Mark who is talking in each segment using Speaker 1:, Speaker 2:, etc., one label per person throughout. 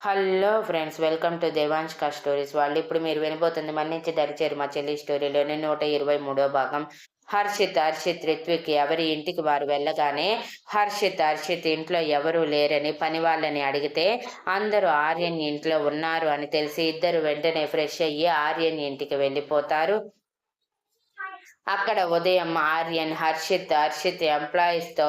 Speaker 1: Hello friends welcome to Devanshika stories వాళ్ళు ఇప్పుడు మీరు వినబోతుంది మన్నించి దరిచేరు మా చెల్లి స్టోరీలోని నూట ఇరవై మూడో భాగం. హర్షిత్ హర్షిత్ రిత్విక్ ఎవరి ఇంటికి వారు వెళ్ళగానే హర్షిత్ హర్షిత్ ఇంట్లో ఎవరూ లేరని పని వాళ్ళని అడిగితే అందరూ ఆర్యన్ ఇంట్లో ఉన్నారు అని తెలిసి ఇద్దరు వెంటనే ఫ్రెష్ అయ్యి ఆర్యన్ ఇంటికి వెళ్ళిపోతారు. అక్కడ ఉదయం ఆర్యన్ హర్షిత్ హర్షిత్ ఎంప్లాయీస్తో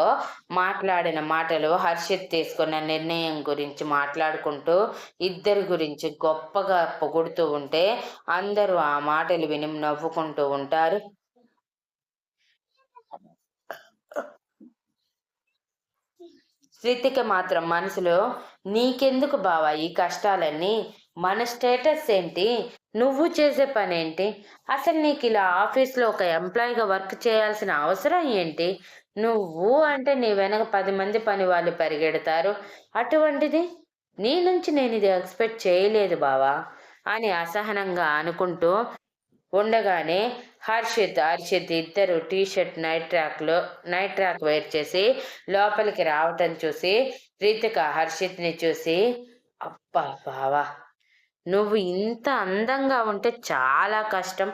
Speaker 1: మాట్లాడిన మాటలు హర్షిత్ తీసుకున్న నిర్ణయం గురించి మాట్లాడుకుంటూ ఇద్దరి గురించి గొప్పగా పొగుడుతూ ఉంటే అందరూ ఆ మాటలు విని నవ్వుకుంటూ ఉంటారు. శ్రీతిక మాత్రం మనసులో నీకెందుకు బావా ఈ కష్టాలన్నీ? మన స్టేటస్ ఏంటి? నువ్వు చేసే పని ఏంటి అసలు నీకు ఇలా ఆఫీస్లో ఒక ఎంప్లాయీగా వర్క్ చేయాల్సిన అవసరం ఏంటి? నువ్వు అంటే నీ వెనక పది మంది పని వాళ్ళు పరిగెడతారు. అటువంటిది? నీ నుంచి నేను ఇది ఎక్స్పెక్ట్ చేయలేదు బావా అని అసహనంగా అనుకుంటూ ఉండగానే హర్షిత్ హర్షిత్ ఇద్దరు టీ షర్ట్ నైట్ ట్రాక్లో నైట్ ట్రాక్ వేర్ చేసి లోపలికి రావటం చూసి రీతిక హర్షిత్ని చూసి అబ్బా బావా నువ్వు ఇంత అందంగా ఉంటే చాలా కష్టం.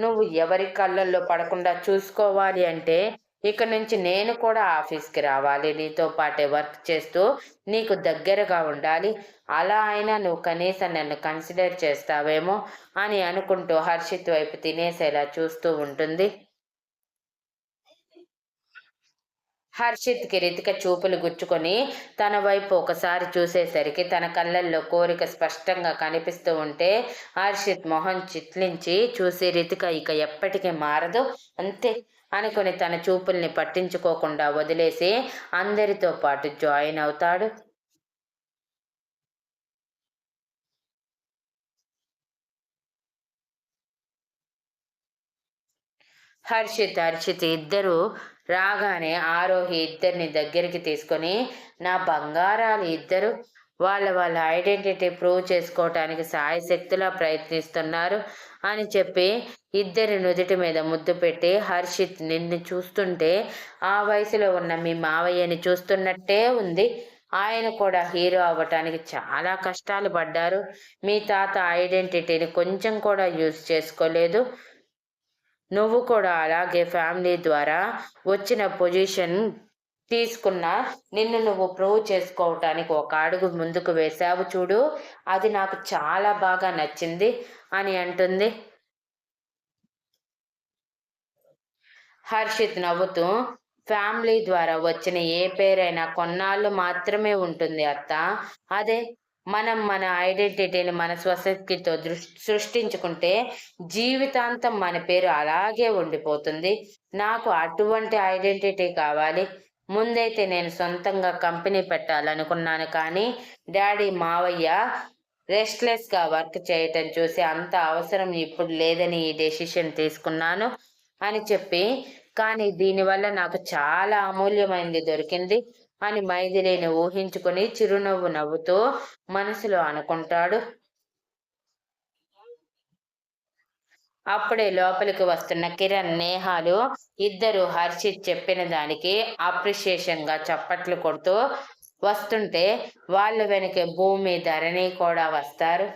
Speaker 1: నువ్వు ఎవరి కళ్ళల్లో పడకుండా చూసుకోవాలి అంటే ఇక నుంచి నేను కూడా ఆఫీస్కి రావాలి. నీతో పాటే వర్క్ చేస్తూ నీకు దగ్గరగా ఉండాలి. అలా అయినా నువ్వు కనీసం నన్ను కన్సిడర్ చేస్తావేమో అని అనుకుంటూ హర్షిత్ వైపు తినేసేలా చూస్తూ ఉంటుంది. హర్షిత్కి రితిక చూపులు గుచ్చుకొని తన వైపు ఒకసారి చూసేసరికి తన కళ్ళల్లో కోరిక స్పష్టంగా కనిపిస్తూ ఉంటే హర్షిత్ మొహం చిట్లించి చూసి రితిక ఇక ఎప్పటికీ మారదు అంతే అనుకుని తన చూపుల్ని పట్టించుకోకుండా వదిలేసి అందరితో పాటు జాయిన్ అవుతాడు. హర్షిత్ హర్షిత్ ఇద్దరు రాగానే ఆరోహి ఇద్దరిని దగ్గరికి తీసుకొని నా బంగారాలు ఇద్దరు వాళ్ళ వాళ్ళ ఐడెంటిటీ ప్రూవ్ చేసుకోవటానికి సాయశక్తులా ప్రయత్నిస్తున్నారు అని చెప్పి ఇద్దరి నుదుటి మీద ముద్దు పెట్టి హర్షిత్ నిన్ను చూస్తుంటే ఆ వయసులో ఉన్న మీ మావయ్యని చూస్తున్నట్టే ఉంది. ఆయన కూడా హీరో అవ్వటానికి చాలా కష్టాలు పడ్డారు. మీ తాత ఐడెంటిటీని కొంచెం కూడా యూజ్ చేసుకోలేదు. నువ్వు కూడా అలాగే ఫ్యామిలీ ద్వారా వచ్చిన పొజిషన్ తీసుకున్న నిన్ను నువ్వు ప్రూవ్ చేసుకోవటానికి ఒక అడుగు ముందుకు వేసావు చూడు. అది నాకు చాలా బాగా నచ్చింది అని అంటుంది. హర్షిత్ నవ్వుతూ ఫ్యామిలీ ద్వారా వచ్చిన ఏ పేరైనా కొన్నాళ్ళు మాత్రమే ఉంటుంది అత్త. అదే మనం మన ఐడెంటిటీని మన స్వశక్తితో సృష్టించుకుంటే జీవితాంతం మన పేరు అలాగే ఉండిపోతుంది. నాకు అటువంటి ఐడెంటిటీ కావాలి. ముందైతే నేను సొంతంగా కంపెనీ పెట్టాలనుకున్నాను కానీ డాడీ మావయ్య రెస్ట్లెస్గా వర్క్ చేయటం చూసి అంత అవసరం ఇప్పుడు లేదని ఈ డెసిషన్ తీసుకున్నాను అని చెప్పి కానీ దీనివల్ల నాకు చాలా అమూల్యమైనది దొరికింది. అని మైథిలిని ఊహించుకుని చిరునవ్వు నవ్వుతూ మనసులో అనుకుంటాడు. అప్పుడే లోపలికి వస్తున్న కిరణ్ నేహాలు ఇద్దరు హర్షిత్ చెప్పిన దానికి అప్రిషియేషన్గా చప్పట్లు కొడుతూ వస్తుంటే వాళ్ళు వెనక భూమి ధరణి కూడా వస్తారు.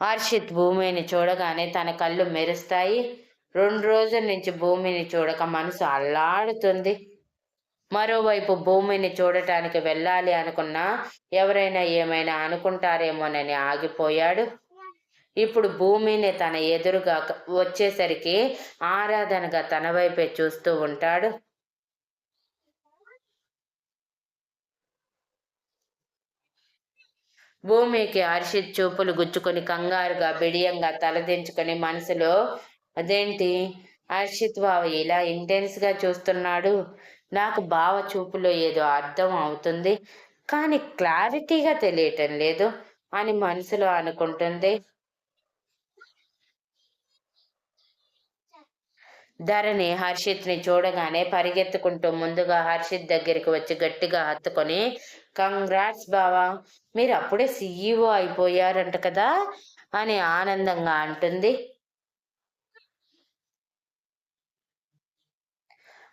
Speaker 1: హర్షిత్ భూమిని చూడగానే తన కళ్ళు మెరుస్తాయి. రెండు రోజుల నుంచి భూమిని చూడక మనసు అల్లాడుతుంది. మరోవైపు భూమిని చూడటానికి వెళ్ళాలి అనుకున్నా ఎవరైనా ఏమైనా అనుకుంటారేమోనని ఆగిపోయాడు. ఇప్పుడు భూమిని తన ఎదురుగా వచ్చేసరికి ఆరాధనగా తన వైపే చూస్తూ ఉంటాడు. భూమికి హర్షిత్ చూపులు గుచ్చుకొని కంగారుగా బిడియంగా తలదించుకొని మనసులో అదేంటి? హర్షిత్ బావ ఇలా ఇంటెన్స్గా చూస్తున్నాడు. నాకు బావ చూపులో ఏదో అర్థం అవుతుంది. కానీ క్లారిటీగా తెలియటం లేదు అని మనసులో అనుకుంటుంది. ధరణి హర్షిత్ని చూడగానే పరిగెత్తుకుంటూ ముందుగా హర్షిత్ దగ్గరికి వచ్చి గట్టిగా హత్తుకొని కంగ్రాట్స్ బావా మీరు అప్పుడే సీఈఓ అయిపోయారంట కదా అని ఆనందంగా అంటుంది.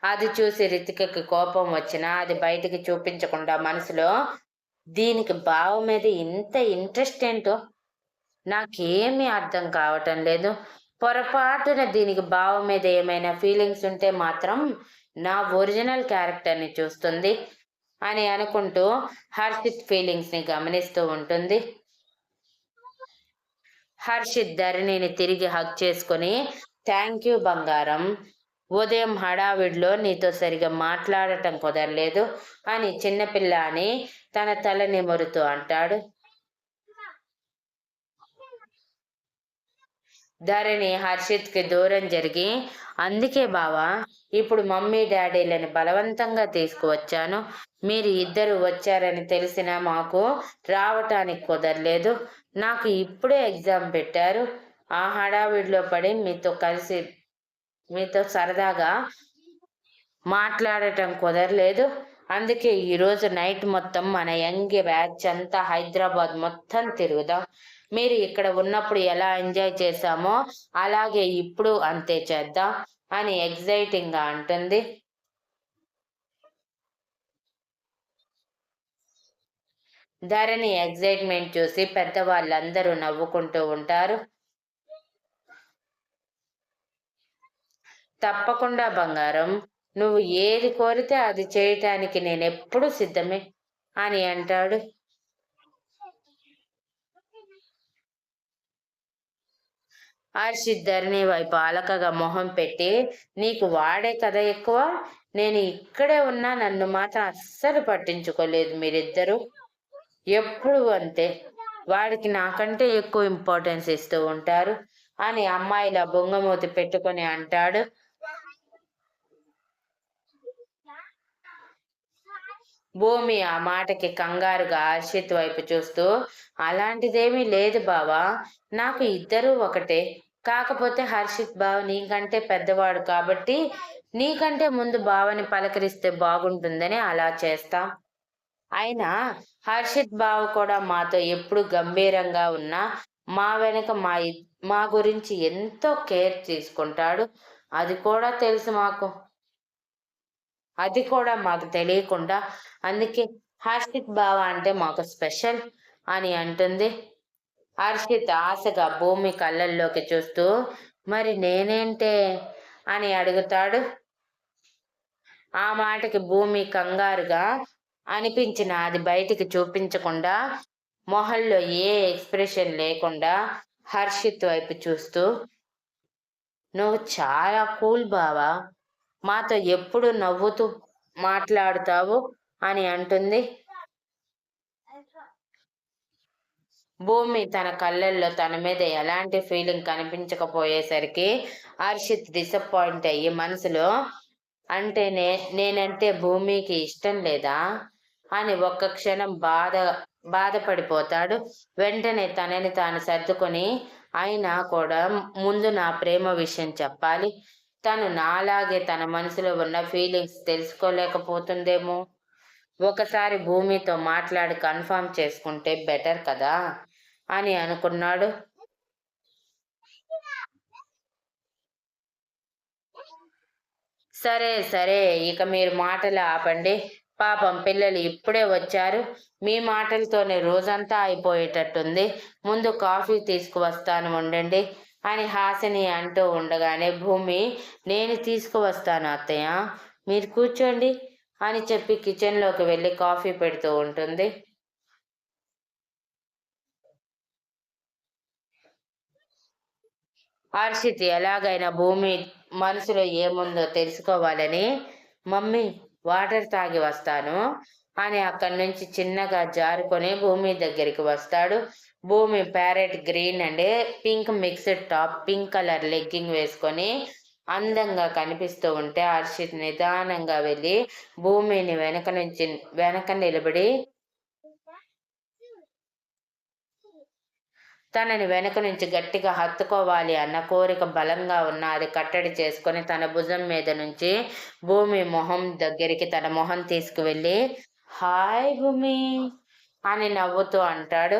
Speaker 1: అది చూసి రితికకి కోపం వచ్చినా అది బయటికి చూపించకుండా మనసులో దీనికి బావ మీద ఇంత ఇంట్రెస్ట్ ఏంటో? నాకేమీ అర్థం కావటం లేదు. పొరపాటున దీనికి బావ మీద ఏమైనా ఫీలింగ్స్ ఉంటే మాత్రం నా ఒరిజినల్ క్యారెక్టర్ని చూస్తుంది అని అనుకుంటూ హర్షిత్ ఫీలింగ్స్ని గమనిస్తూ ఉంటుంది. హర్షిత్ ధరణిని తిరిగి హక్ చేసుకుని థ్యాంక్ యూ బంగారం. ఉదయం హడావిడిలో నీతో సరిగా మాట్లాడటం కుదరలేదు అని చిన్నపిల్ల అని తన తల నిమురుతూ అంటాడు. ధరణి హర్షిత్కి దూరం జరిగి అందుకే బావా ఇప్పుడు మమ్మీ డాడీలని బలవంతంగా తీసుకువచ్చాను. మీరు ఇద్దరు వచ్చారని తెలిసినా మాకు రావటానికి కుదరలేదు. నాకు ఇప్పుడే ఎగ్జామ్ పెట్టారు. ఆ హడావిడిలో పడి మీతో కలిసి మీతో సరదాగా మాట్లాడటం కుదరలేదు. అందుకే ఈరోజు నైట్ మొత్తం మన యంగ్ బ్యాచ్ అంతా హైదరాబాద్ మొత్తం తిరుగుదాం. మీరు ఇక్కడ ఉన్నప్పుడు ఎలా ఎంజాయ్ చేశామో అలాగే ఇప్పుడు అంతే చేద్దాం అని ఎగ్జైటింగ్గా అంటుంది. ధరణి ఎగ్జైట్మెంట్ చూసి పెద్దవాళ్ళందరూ నవ్వుకుంటూ ఉంటారు. తప్పకుండా బంగారం. నువ్వు ఏది కోరితే అది చేయటానికి నేను ఎప్పుడు సిద్ధమే అని అంటాడు. హర్షిత్ వైపు ఆలకగా మొహం పెట్టి నీకు వాడే కథ ఎక్కువ? నేను ఇక్కడే ఉన్నా నన్ను మాత్రం అస్సలు పట్టించుకోలేదు మీరిద్దరూ. ఎప్పుడు అంతే. వాడికి నాకంటే ఎక్కువ ఇంపార్టెన్స్ ఇస్తూ ఉంటారు అని అమ్మాయిల బొంగమూతి పెట్టుకొని అంటాడు. భూమి ఆ మాటకి కంగారుగా హర్షిత్ వైపు చూస్తూ అలాంటిదేమీ లేదు బావా. నాకు ఇద్దరూ ఒకటే. కాకపోతే హర్షిత్ బావ నీకంటే పెద్దవాడు కాబట్టి నీకంటే ముందు బావని పలకరిస్తే బాగుంటుందని అలా చేస్తా. అయినా హర్షిత్ బావ కూడా మాతో ఎప్పుడు గంభీరంగా ఉన్నా మా వెనక మా మా గురించి ఎంతో కేర్ తీసుకుంటాడు. అది కూడా తెలుసు మాకు. అది కూడా మాకు తెలియకుండా అందుకే హర్షిత్ బావ అంటే మాకు స్పెషల్ అని అంటుంది. హర్షిత్ ఆశగా భూమి కళ్ళల్లోకి చూస్తూ మరి నేనేంటే? అని అడుగుతాడు. ఆ మాటకి భూమి కంగారుగా అనిపించిన అది బయటికి చూపించకుండా మొహల్లో ఏ ఎక్స్ప్రెషన్ లేకుండా హర్షిత్ వైపు చూస్తూ నువ్వు చాలా కూల్ బావా. మాతో ఎప్పుడు నవ్వుతూ మాట్లాడుతావు అని అంటుంది. భూమి తన కళ్ళల్లో తన మీద ఎలాంటి ఫీలింగ్ కనిపించకపోయేసరికి హర్షిత్ డిసప్పాయింట్ అయ్యి మనసులో అంటే నే నేనంటే భూమికి ఇష్టం లేదా? అని ఒక్క క్షణం బాధ బాధపడిపోతాడు. వెంటనే తనని తాను సర్దుకొని అయినా కూడా ముందు నా ప్రేమ విషయం చెప్పాలి. తను నాలాగే తన మనసులో ఉన్న ఫీలింగ్స్ తెలుసుకోలేకపోతుందేమో? ఒకసారి భూమితో మాట్లాడి కన్ఫర్మ్ చేసుకుంటే బెటర్ కదా? అని అనుకున్నాడు. సరే సరే ఇక మీరు మాటలు ఆపండి. పాపం పిల్లలు ఇప్పుడే వచ్చారు. మీ మాటలతోనే రోజంతా అయిపోయేటట్టుంది. ముందు కాఫీ తీసుకువస్తాను ఉండండి. అని హాసిని అంటూ ఉండగానే భూమి నేను తీసుకువస్తాను అత్తయ్య. మీరు కూర్చోండి అని చెప్పి కిచెన్లోకి వెళ్ళి కాఫీ పెడుతూ ఉంటుంది. హర్షిత్ ఎలాగైనా భూమి మనసులో ఏముందో తెలుసుకోవాలని మమ్మీ వాటర్ తాగి వస్తాను అని అక్కడి నుంచి చిన్నగా జారుకొని భూమి దగ్గరికి వస్తాడు. Bhoomi parrot green and pink mixed top pink colour legging వేసుకొని అందంగా కనిపిస్తూ ఉంటే హర్షిత్ నిదానంగా వెళ్ళి భూమిని వెనక నుంచి వెనక నిలబడి తనని వెనక నుంచి గట్టిగా హత్తుకోవాలి అన్న కోరిక బలంగా ఉన్న అది కట్టడి చేసుకొని తన భుజం మీద నుంచి భూమి మొహం దగ్గరికి తన మొహం తీసుకువెళ్ళి హాయ్ భూమి అని నవ్వుతూ అంటాడు.